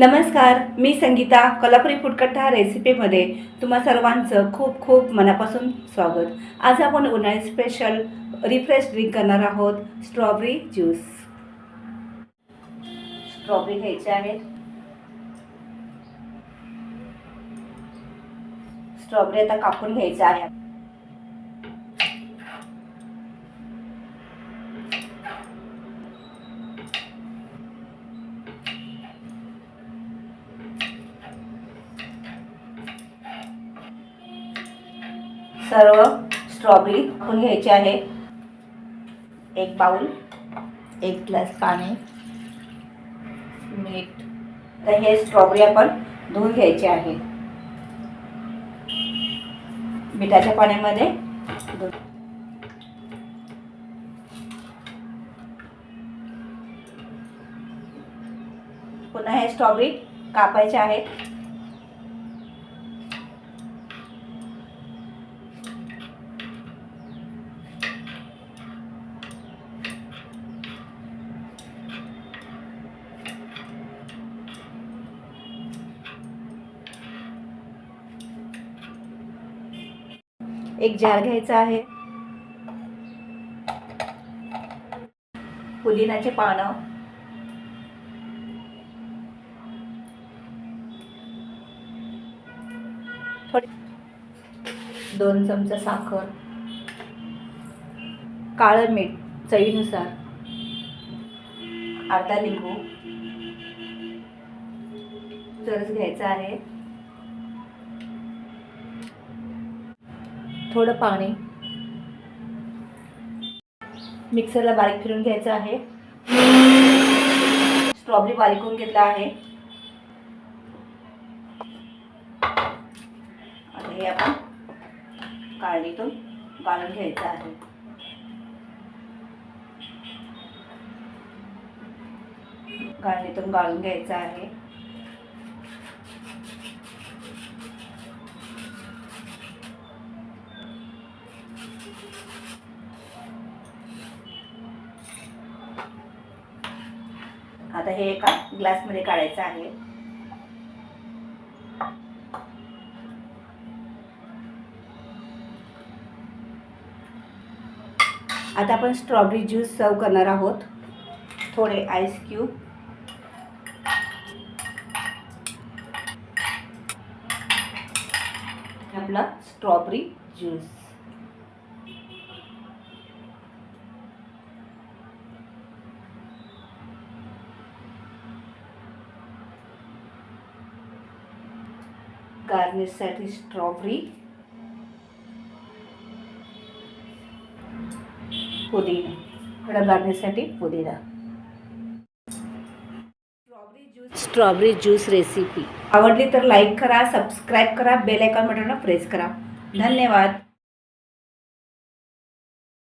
नमस्कार मी संगीता कोल्हापुरी फुटकट्टा रेसिपीमध्ये तुम्हा सर्वांचं खूप खूप मनापासून स्वागत. आज आपण उन्हाळी स्पेशल रिफ्रेश ड्रिंक करणार आहोत स्ट्रॉबेरी ज्यूस स्ट्रॉबेरी घ्यायचे आहेत. स्ट्रॉबेरी आता कापून घ्यायचं आहे सर्व स्ट्रॉबेरी आपण घ्यायची आहे. एक बाउल एक ग्लास पाणी मीठ. तर हे स्ट्रॉबेरी आपण धुवून घ्यायचे आहे. मिठाच्या पाण्यामध्ये पुन्हा हे स्ट्रॉबेरी कापायचे आहेत. एक जार घ्यायचा आहे. पुदिनाचे पानं. दोन चमचा साखर. काळं मीठ चवीनुसार. अर्धा लिंबू. चरस घ्यायचा आहे. थोडं पाणी. मिक्सरला बारीक फिरून घ्यायचं आहे. स्ट्रॉबेरी बारीक करून घेतला आहे. आता हे आपण काळणीतून गाळून घ्यायचं आहे. गाळणीतून गाळून घ्यायचं आहे. आता हे एका ग्लासमध्ये काढायचं आहे. आता आपण स्ट्रॉबेरी ज्यूस सर्व करणार आहोत. थोडे आईस क्यूब आपला स्ट्रॉबेरी ज्यूस गार्निशसाठी स्ट्रॉबेरी पुदिना. कडा गार्निशसाठी पुदिना. Strawberry juice strawberry juice recipe आवडली तर लाईक करा सबस्क्राईब करा बेल आयकॉन बटनला प्रेस करा. धन्यवाद.